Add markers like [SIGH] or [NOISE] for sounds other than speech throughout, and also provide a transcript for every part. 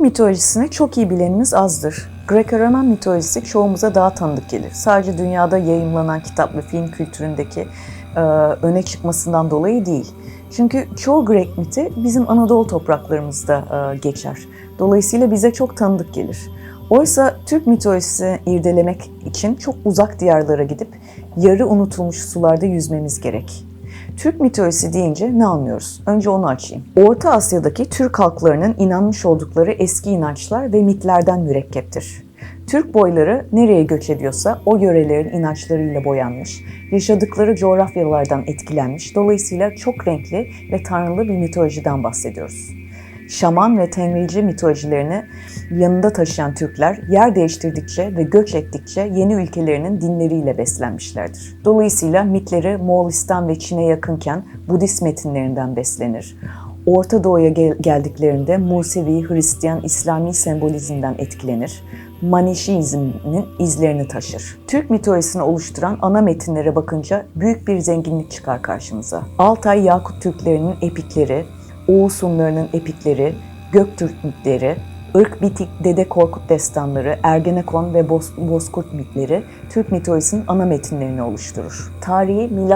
Türk mitolojisini çok iyi bilenimiz azdır. Grek-Roman mitolojisi çoğumuza daha tanıdık gelir. Sadece dünyada yayımlanan kitap ve film kültüründeki e, öne çıkmasından dolayı değil. Çünkü çoğu Grek miti bizim Anadolu topraklarımızda e, geçer. Dolayısıyla bize çok tanıdık gelir. Oysa Türk mitolojisini irdelemek için çok uzak diyarlara gidip yarı unutulmuş sularda yüzmemiz gerek. Türk mitolojisi deyince ne anlıyoruz? Önce onu açayım. Orta Asya'daki Türk halklarının inanmış oldukları eski inançlar ve mitlerden mürekkeptir. Türk boyları nereye göç ediyorsa o yörelerin inançlarıyla boyanmış, yaşadıkları coğrafyalardan etkilenmiş, dolayısıyla çok renkli ve tanrılı bir mitolojiden bahsediyoruz. Şaman ve Tenrici mitolojilerini yanında taşıyan Türkler yer değiştirdikçe ve göç ettikçe yeni ülkelerinin dinleriyle beslenmişlerdir. Dolayısıyla mitleri Moğolistan ve Çin'e yakınken Budist metinlerinden beslenir. Orta Doğu'ya gel- geldiklerinde Musevi, Hristiyan, İslami sembolizmden etkilenir. Manişizmin izlerini taşır. Türk mitolojisini oluşturan ana metinlere bakınca büyük bir zenginlik çıkar karşımıza. Altay Yakut Türklerinin epikleri, Oğuz Hunlarının epikleri, Göktürk mitleri, Irk Bitik Dede Korkut destanları, Ergenekon ve Boz, Bozkurt mitleri Türk mitolojisinin ana metinlerini oluşturur. Tarihi M.Ö.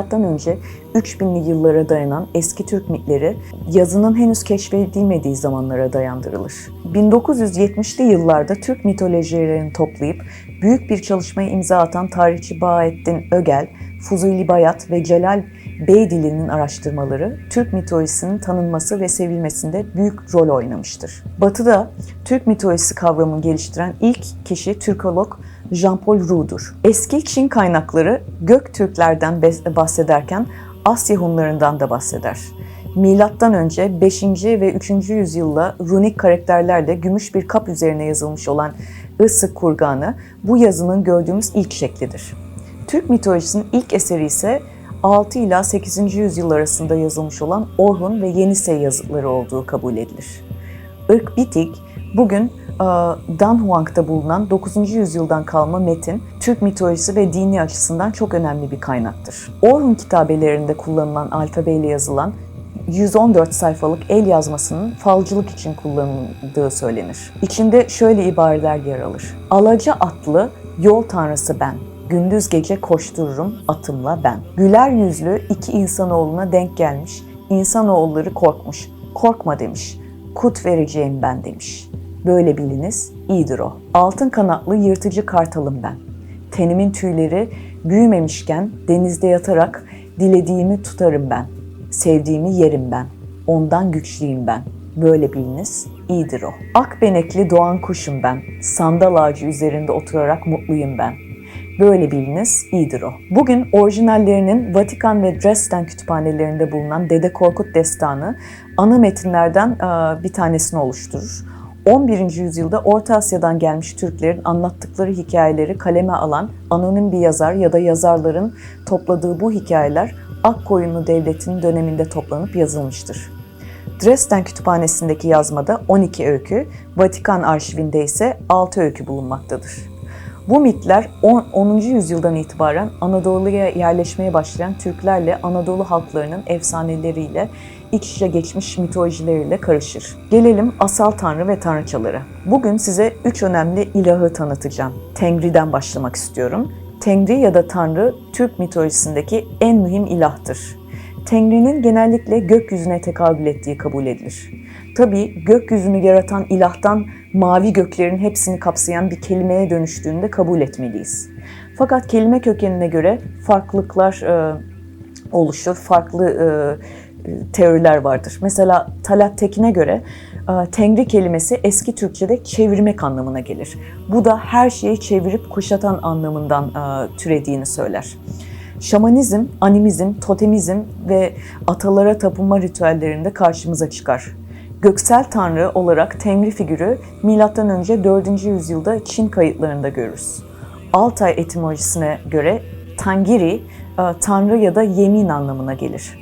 3000'li yıllara dayanan eski Türk mitleri yazının henüz keşfedilmediği zamanlara dayandırılır. 1970'li yıllarda Türk mitolojilerini toplayıp büyük bir çalışmaya imza atan tarihçi Bahattin Ögel, Fuzuli Bayat ve Celal Beydili'nin araştırmaları Türk mitolojisinin tanınması ve sevilmesinde büyük rol oynamıştır. Batı'da Türk mitolojisi kavramını geliştiren ilk kişi Türkolog Jean-Paul Roux'dur. Eski Çin kaynakları Göktürklerden bahsederken Asya Hunlarından da bahseder. Milattan önce 5. ve 3. yüzyılda runik karakterlerle gümüş bir kap üzerine yazılmış olan Isık Kurganı bu yazının gördüğümüz ilk şeklidir. Türk mitolojisinin ilk eseri ise 6 ila 8. yüzyıl arasında yazılmış olan Orhun ve Yenisey yazıtları olduğu kabul edilir. Irk Bitik, bugün e, Danhuang'da bulunan 9. yüzyıldan kalma metin, Türk mitolojisi ve dini açısından çok önemli bir kaynaktır. Orhun kitabelerinde kullanılan alfabeyle yazılan 114 sayfalık el yazmasının falcılık için kullanıldığı söylenir. İçinde şöyle ibareler yer alır. Alaca atlı yol tanrısı ben, gündüz gece koştururum atımla ben. Güler yüzlü iki insanoğluna denk gelmiş, insanoğulları korkmuş, korkma demiş, kut vereceğim ben demiş. Böyle biliniz, iyidir o. Altın kanatlı yırtıcı kartalım ben. Tenimin tüyleri büyümemişken denizde yatarak dilediğimi tutarım ben. Sevdiğimi yerim ben. Ondan güçlüyüm ben. Böyle biliniz, iyidir o. Akbenekli doğan kuşum ben. Sandal ağacı üzerinde oturarak mutluyum ben. Böyle biliniz, iyidir o. Bugün orijinallerinin Vatikan ve Dresden kütüphanelerinde bulunan Dede Korkut destanı ana metinlerden bir tanesini oluşturur. 11. yüzyılda Orta Asya'dan gelmiş Türklerin anlattıkları hikayeleri kaleme alan anonim bir yazar ya da yazarların topladığı bu hikayeler Akkoyunlu Devleti'nin döneminde toplanıp yazılmıştır. Dresden Kütüphanesi'ndeki yazmada 12 öykü, Vatikan arşivinde ise 6 öykü bulunmaktadır. Bu mitler 10. 10. yüzyıldan itibaren Anadolu'ya yerleşmeye başlayan Türklerle Anadolu halklarının efsaneleriyle iç içe geçmiş mitolojileriyle karışır. Gelelim asal tanrı ve tanrıçalara. Bugün size üç önemli ilahı tanıtacağım. Tengri'den başlamak istiyorum. Tengri ya da Tanrı Türk mitolojisindeki en mühim ilahtır. Tengri'nin genellikle gökyüzüne tekabül ettiği kabul edilir. Tabii gökyüzünü yaratan ilahtan mavi göklerin hepsini kapsayan bir kelimeye dönüştüğünde kabul etmeliyiz. Fakat kelime kökenine göre farklılıklar e, oluşur, farklı e, teoriler vardır. Mesela Talat Tekin'e göre e, Tengri kelimesi eski Türkçe'de çevirmek anlamına gelir. Bu da her şeyi çevirip kuşatan anlamından e, türediğini söyler. Şamanizm, animizm, totemizm ve atalara tapınma ritüellerinde karşımıza çıkar. Göksel tanrı olarak Tengri figürü M.Ö. 4. yüzyılda Çin kayıtlarında görürüz. Altay etimolojisine göre Tangiri, tanrı ya da yemin anlamına gelir.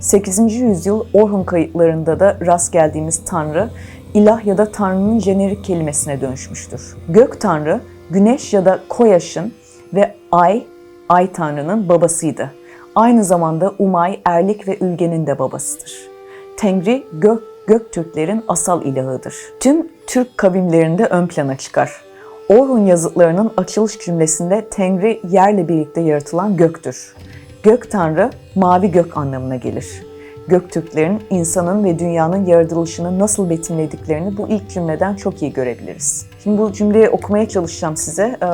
8. yüzyıl Orhun kayıtlarında da rast geldiğimiz tanrı, ilah ya da tanrının jenerik kelimesine dönüşmüştür. Gök tanrı, güneş ya da Koyaş'ın ve ay, ay tanrının babasıydı. Aynı zamanda Umay, Erlik ve Ülge'nin de babasıdır. Tengri gök Göktürklerin asal ilahıdır. Tüm Türk kavimlerinde ön plana çıkar. Orhun yazıtlarının açılış cümlesinde Tengri yerle birlikte yaratılan göktür. Gök tanrı mavi gök anlamına gelir. Göktürklerin insanın ve dünyanın yaratılışını nasıl betimlediklerini bu ilk cümleden çok iyi görebiliriz. Şimdi bu cümleyi okumaya çalışacağım size. Ee,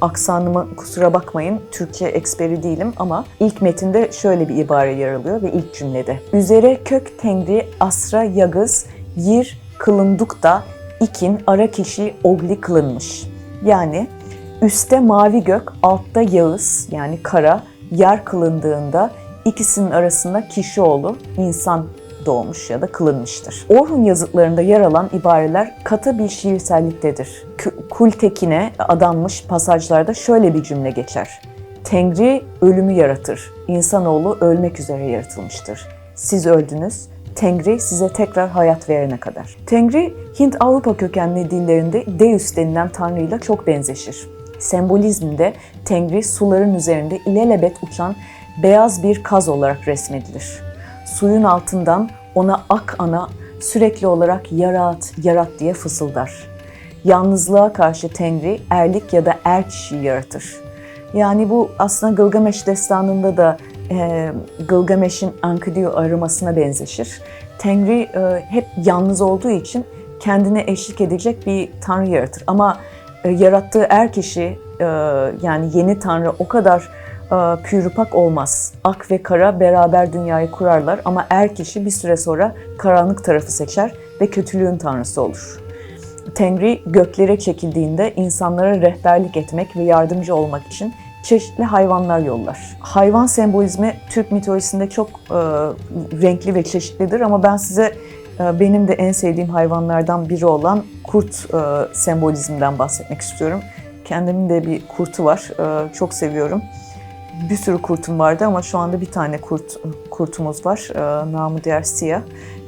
aksanımı kusura bakmayın, Türkçe eksperi değilim ama ilk metinde şöyle bir ibare yer alıyor ve ilk cümlede. Üzere kök tengri asra yagız yir kılınduk da ikin ara kişi ogli kılınmış. Yani üstte mavi gök, altta yağız yani kara, yer kılındığında ikisinin arasında kişi oğlu insan doğmuş ya da kılınmıştır. Orhun yazıtlarında yer alan ibareler katı bir şiirselliktedir. Kü- Kultekine adanmış pasajlarda şöyle bir cümle geçer. Tengri ölümü yaratır. İnsanoğlu ölmek üzere yaratılmıştır. Siz öldünüz, Tengri size tekrar hayat verene kadar. Tengri, Hint-Avrupa kökenli dillerinde Deus denilen tanrıyla çok benzeşir. Sembolizmde Tengri suların üzerinde ilelebet uçan beyaz bir kaz olarak resmedilir. Suyun altından ona ak ana sürekli olarak yarat, yarat diye fısıldar. Yalnızlığa karşı Tengri erlik ya da er kişiyi yaratır. Yani bu aslında Gılgameş destanında da e, Gılgameş'in Enkidu arımasına benzeşir. Tengri e, hep yalnız olduğu için kendine eşlik edecek bir tanrı yaratır. Ama e, yarattığı er kişi e, yani yeni tanrı o kadar e, pürüpak olmaz. Ak ve kara beraber dünyayı kurarlar ama er kişi bir süre sonra karanlık tarafı seçer ve kötülüğün tanrısı olur. Tengri göklere çekildiğinde insanlara rehberlik etmek ve yardımcı olmak için çeşitli hayvanlar yollar. Hayvan sembolizmi Türk mitolojisinde çok e, renkli ve çeşitlidir ama ben size e, benim de en sevdiğim hayvanlardan biri olan kurt e, sembolizminden bahsetmek istiyorum. Kendimin de bir kurtu var, e, çok seviyorum. Bir sürü kurtum vardı ama şu anda bir tane kurt kurtumuz var, e, namı diğer siyah.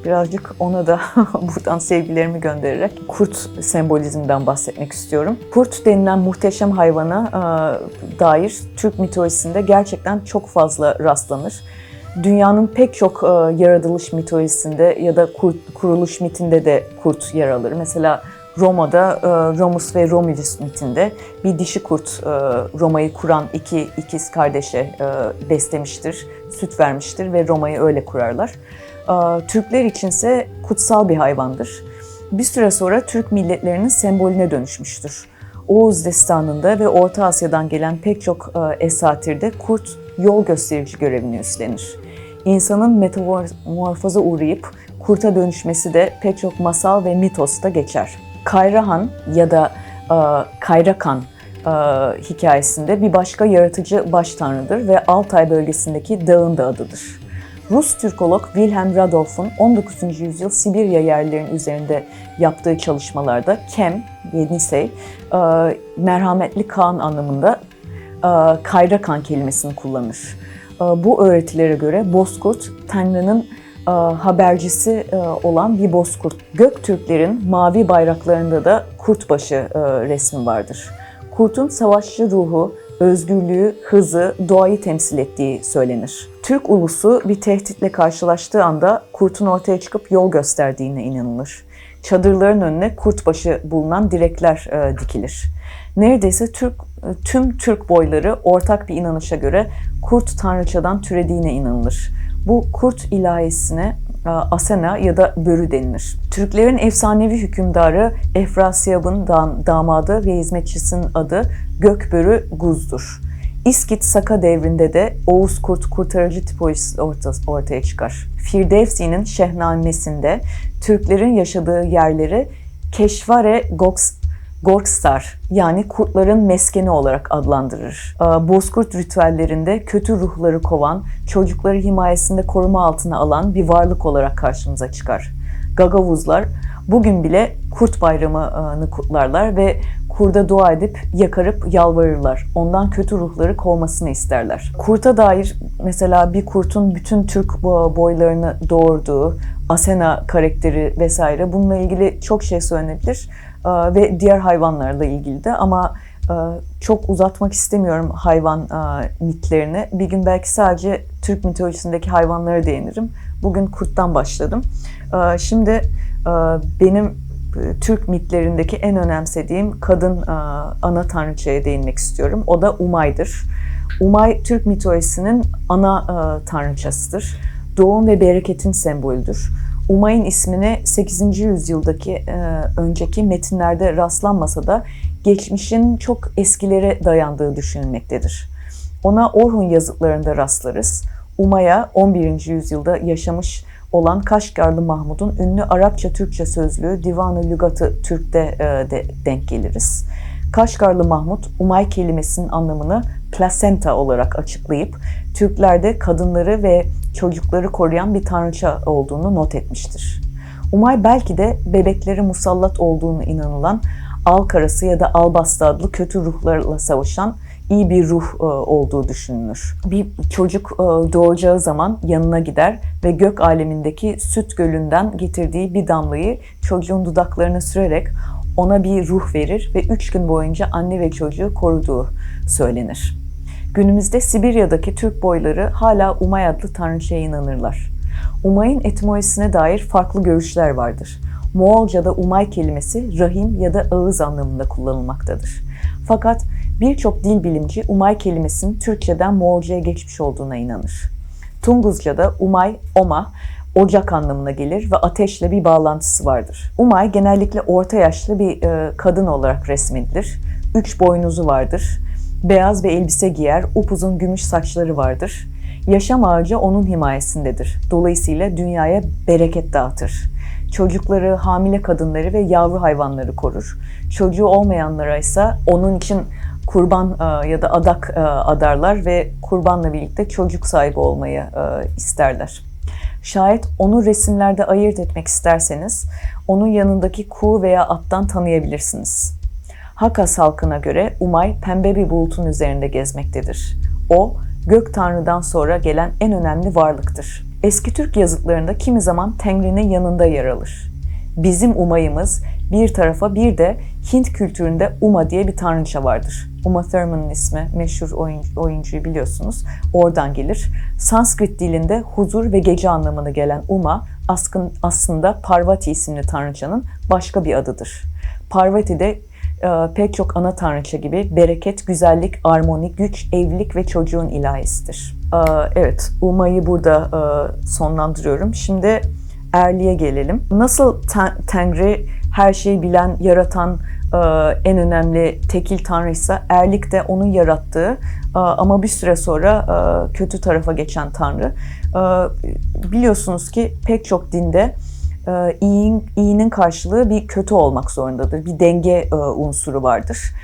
Birazcık ona da [LAUGHS] buradan sevgilerimi göndererek kurt sembolizmden bahsetmek istiyorum. Kurt denilen muhteşem hayvana e, dair Türk mitolojisinde gerçekten çok fazla rastlanır. Dünyanın pek çok e, yaratılış mitolojisinde ya da kur, kuruluş mitinde de kurt yer alır. Mesela Roma'da e, Romus ve Romulus mitinde bir dişi kurt e, Roma'yı kuran iki ikiz kardeşe e, beslemiştir, süt vermiştir ve Roma'yı öyle kurarlar. E, Türkler içinse kutsal bir hayvandır. Bir süre sonra Türk milletlerinin sembolüne dönüşmüştür. Oğuz destanında ve Orta Asya'dan gelen pek çok e, esatirde kurt yol gösterici görevini üstlenir. İnsanın metamorfoza uğrayıp kurta dönüşmesi de pek çok masal ve mitosta geçer. Kayrahan ya da e, Kayrakan e, hikayesinde bir başka yaratıcı baş tanrıdır ve Altay bölgesindeki dağın da adıdır. Rus Türkolog Wilhelm Radolf'un 19. yüzyıl Sibirya yerlilerinin üzerinde yaptığı çalışmalarda Kem, Yenisey, e, merhametli Kaan anlamında e, Kayrakan kelimesini kullanır. E, bu öğretilere göre Bozkurt, Tanrı'nın habercisi olan bir bozkurt. Göktürklerin mavi bayraklarında da kurtbaşı resmi vardır. Kurtun savaşçı ruhu, özgürlüğü, hızı, doğayı temsil ettiği söylenir. Türk ulusu bir tehditle karşılaştığı anda kurtun ortaya çıkıp yol gösterdiğine inanılır. Çadırların önüne kurtbaşı bulunan direkler e, dikilir. Neredeyse Türk tüm Türk boyları ortak bir inanışa göre kurt tanrıçadan türediğine inanılır. Bu kurt ilahisine e, Asena ya da Börü denilir. Türklerin efsanevi hükümdarı Efrasiyab'ın damadı ve hizmetçisinin adı Gökbörü Guz'dur. İskit Saka devrinde de Oğuz Kurt kurtarıcı tipolojisi ortaya çıkar. Firdevsi'nin Şehnamesi'nde Türklerin yaşadığı yerleri Keşvare Goks Gorkstar yani kurtların meskeni olarak adlandırır. Bozkurt ritüellerinde kötü ruhları kovan, çocukları himayesinde koruma altına alan bir varlık olarak karşımıza çıkar. Gagavuzlar bugün bile kurt bayramını kutlarlar ve kurda dua edip yakarıp yalvarırlar. Ondan kötü ruhları kovmasını isterler. Kurta dair mesela bir kurtun bütün Türk boylarını doğurduğu, Asena karakteri vesaire bununla ilgili çok şey söylenebilir. Ee, ve diğer hayvanlarla ilgili de ama Ee, çok uzatmak istemiyorum hayvan e, mitlerini. Bir gün belki sadece Türk mitolojisindeki hayvanlara değinirim. Bugün kurttan başladım. Ee, şimdi e, benim e, Türk mitlerindeki en önemsediğim kadın ana tanrıçaya değinmek istiyorum. O da Umay'dır. Umay Türk mitolojisinin ana tanrıçasıdır. Doğum ve bereketin sembolüdür. Umay'ın ismine 8. yüzyıldaki önceki metinlerde rastlanmasa da geçmişin çok eskilere dayandığı düşünülmektedir. Ona Orhun yazıtlarında rastlarız. Umaya 11. yüzyılda yaşamış olan Kaşgarlı Mahmud'un ünlü Arapça-Türkçe sözlüğü Divan-ı Lügatı Türk'te e, de denk geliriz. Kaşgarlı Mahmud, Umay kelimesinin anlamını plasenta olarak açıklayıp Türklerde kadınları ve çocukları koruyan bir tanrıça olduğunu not etmiştir. Umay belki de bebekleri musallat olduğunu inanılan al karası ya da albastı adlı kötü ruhlarla savaşan iyi bir ruh e, olduğu düşünülür. Bir çocuk e, doğacağı zaman yanına gider ve gök alemindeki süt gölünden getirdiği bir damlayı çocuğun dudaklarına sürerek ona bir ruh verir ve üç gün boyunca anne ve çocuğu koruduğu söylenir. Günümüzde Sibirya'daki Türk boyları hala Umay adlı tanrıçaya inanırlar. Umay'ın etimolojisine dair farklı görüşler vardır. Moğolca'da umay kelimesi rahim ya da ağız anlamında kullanılmaktadır. Fakat birçok dil bilimci umay kelimesinin Türkçeden Moğolca'ya geçmiş olduğuna inanır. Tunguzca'da umay, oma, ocak anlamına gelir ve ateşle bir bağlantısı vardır. Umay genellikle orta yaşlı bir e, kadın olarak resmedilir. Üç boynuzu vardır. Beyaz bir elbise giyer, upuzun gümüş saçları vardır. Yaşam ağacı onun himayesindedir. Dolayısıyla dünyaya bereket dağıtır. Çocukları, hamile kadınları ve yavru hayvanları korur. Çocuğu olmayanlara ise onun için kurban e, ya da adak e, adarlar ve kurbanla birlikte çocuk sahibi olmayı e, isterler. Şayet onu resimlerde ayırt etmek isterseniz onun yanındaki kuğu veya attan tanıyabilirsiniz. Hakas halkına göre Umay pembe bir bulutun üzerinde gezmektedir. O, gök tanrıdan sonra gelen en önemli varlıktır. Eski Türk yazıtlarında kimi zaman Tengri'nin yanında yer alır. Bizim Umay'ımız bir tarafa bir de Hint kültüründe Uma diye bir tanrıça vardır. Uma Thurman'ın ismi meşhur oyuncu, oyuncuyu biliyorsunuz. Oradan gelir. Sanskrit dilinde huzur ve gece anlamına gelen Uma aslında Parvati isimli tanrıçanın başka bir adıdır. Parvati de e, pek çok ana tanrıça gibi bereket, güzellik, armoni, güç, evlilik ve çocuğun ilahisidir. E, evet, Uma'yı burada e, sonlandırıyorum. Şimdi Erli'ye gelelim. Nasıl ten, Tengri her şeyi bilen, yaratan, e, en önemli tekil tanrıysa Erlik de onun yarattığı e, ama bir süre sonra e, kötü tarafa geçen tanrı. Biliyorsunuz ki pek çok dinde iyinin, iyinin karşılığı bir kötü olmak zorundadır. Bir denge unsuru vardır.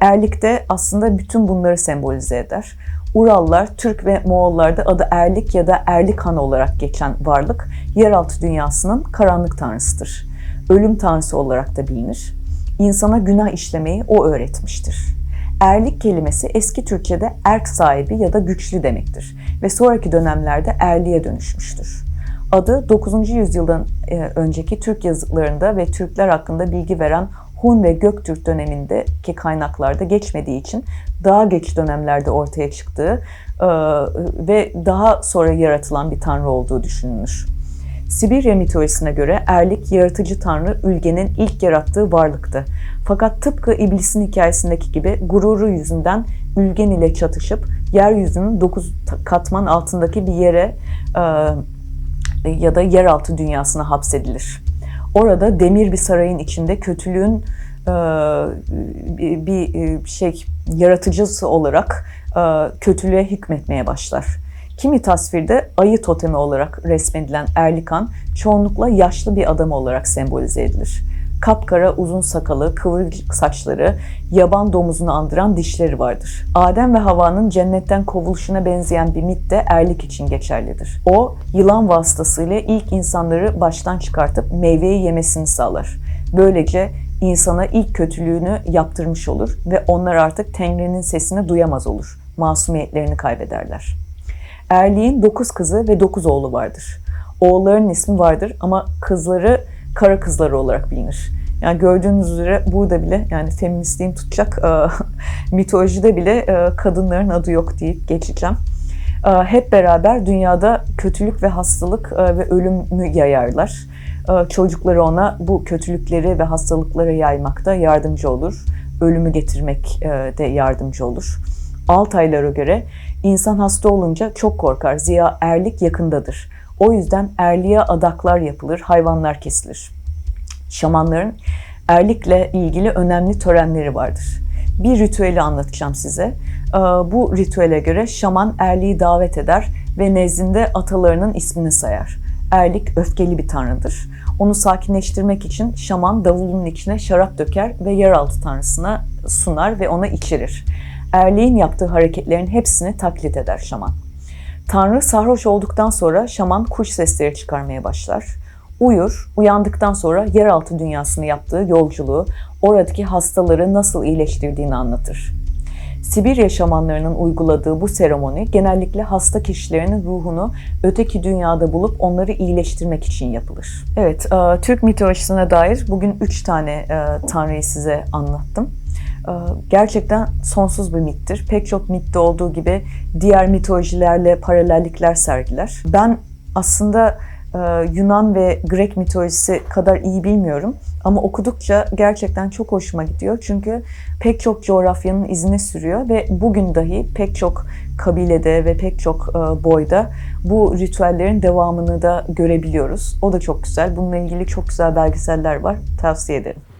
Erlik de aslında bütün bunları sembolize eder. Urallar, Türk ve Moğollarda adı Erlik ya da Erlik Han olarak geçen varlık, yeraltı dünyasının karanlık tanrısıdır. Ölüm tanrısı olarak da bilinir. İnsana günah işlemeyi o öğretmiştir. Erlik kelimesi eski Türkçe'de erk sahibi ya da güçlü demektir ve sonraki dönemlerde erliğe dönüşmüştür. Adı 9. yüzyıldan e, önceki Türk yazıtlarında ve Türkler hakkında bilgi veren Hun ve Göktürk dönemindeki kaynaklarda geçmediği için daha geç dönemlerde ortaya çıktığı e, ve daha sonra yaratılan bir tanrı olduğu düşünülür. Sibirya mitolojisine göre Erlik yaratıcı tanrı Ülge'nin ilk yarattığı varlıktı. Fakat tıpkı iblisin hikayesindeki gibi gururu yüzünden Ülgen ile çatışıp yeryüzünün dokuz katman altındaki bir yere e, ya da yeraltı dünyasına hapsedilir. Orada demir bir sarayın içinde kötülüğün e, bir şey yaratıcısı olarak e, kötülüğe hükmetmeye başlar. Kimi tasvirde ayı totemi olarak resmedilen Erlikan çoğunlukla yaşlı bir adam olarak sembolize edilir kapkara uzun sakalı, kıvırcık saçları, yaban domuzunu andıran dişleri vardır. Adem ve Havva'nın cennetten kovuluşuna benzeyen bir mit de erlik için geçerlidir. O, yılan vasıtasıyla ilk insanları baştan çıkartıp meyveyi yemesini sağlar. Böylece insana ilk kötülüğünü yaptırmış olur ve onlar artık Tengri'nin sesini duyamaz olur. Masumiyetlerini kaybederler. Erliğin dokuz kızı ve dokuz oğlu vardır. Oğulların ismi vardır ama kızları kara kızları olarak bilinir. Yani gördüğünüz üzere burada bile yani feministliğin tutacak e, [LAUGHS] mitolojide bile e, kadınların adı yok deyip geçeceğim. E, hep beraber dünyada kötülük ve hastalık e, ve ölümü yayarlar. E, çocukları ona bu kötülükleri ve hastalıkları yaymakta yardımcı olur. Ölümü getirmek e, de yardımcı olur. Altaylara göre insan hasta olunca çok korkar. Ziya erlik yakındadır. O yüzden erliğe adaklar yapılır, hayvanlar kesilir. Şamanların erlikle ilgili önemli törenleri vardır. Bir ritüeli anlatacağım size. Ee, Bu ritüele göre şaman erliği davet eder ve nezdinde atalarının ismini sayar. Erlik öfkeli bir tanrıdır. Onu sakinleştirmek için şaman davulun içine şarap döker ve yeraltı tanrısına sunar ve ona içirir. Erliğin yaptığı hareketlerin hepsini taklit eder şaman. Tanrı sarhoş olduktan sonra şaman kuş sesleri çıkarmaya başlar. Uyur, uyandıktan sonra yeraltı dünyasını yaptığı yolculuğu, oradaki hastaları nasıl iyileştirdiğini anlatır. Sibirya şamanlarının uyguladığı bu seremoni genellikle hasta kişilerin ruhunu öteki dünyada bulup onları iyileştirmek için yapılır. Evet, e, Türk mitolojisine dair bugün üç tane e, tanrıyı size anlattım. E, Gerçekten sonsuz bir mittir. Pek çok mitte olduğu gibi diğer mitolojilerle paralellikler sergiler. Ben aslında e, Yunan ve Grek mitolojisi kadar iyi bilmiyorum. Ama okudukça gerçekten çok hoşuma gidiyor. Çünkü pek çok coğrafyanın izine sürüyor ve bugün dahi pek çok kabilede ve pek çok e, boyda bu ritüellerin devamını da görebiliyoruz. O da çok güzel. Bununla ilgili çok güzel belgeseller var. Tavsiye ederim.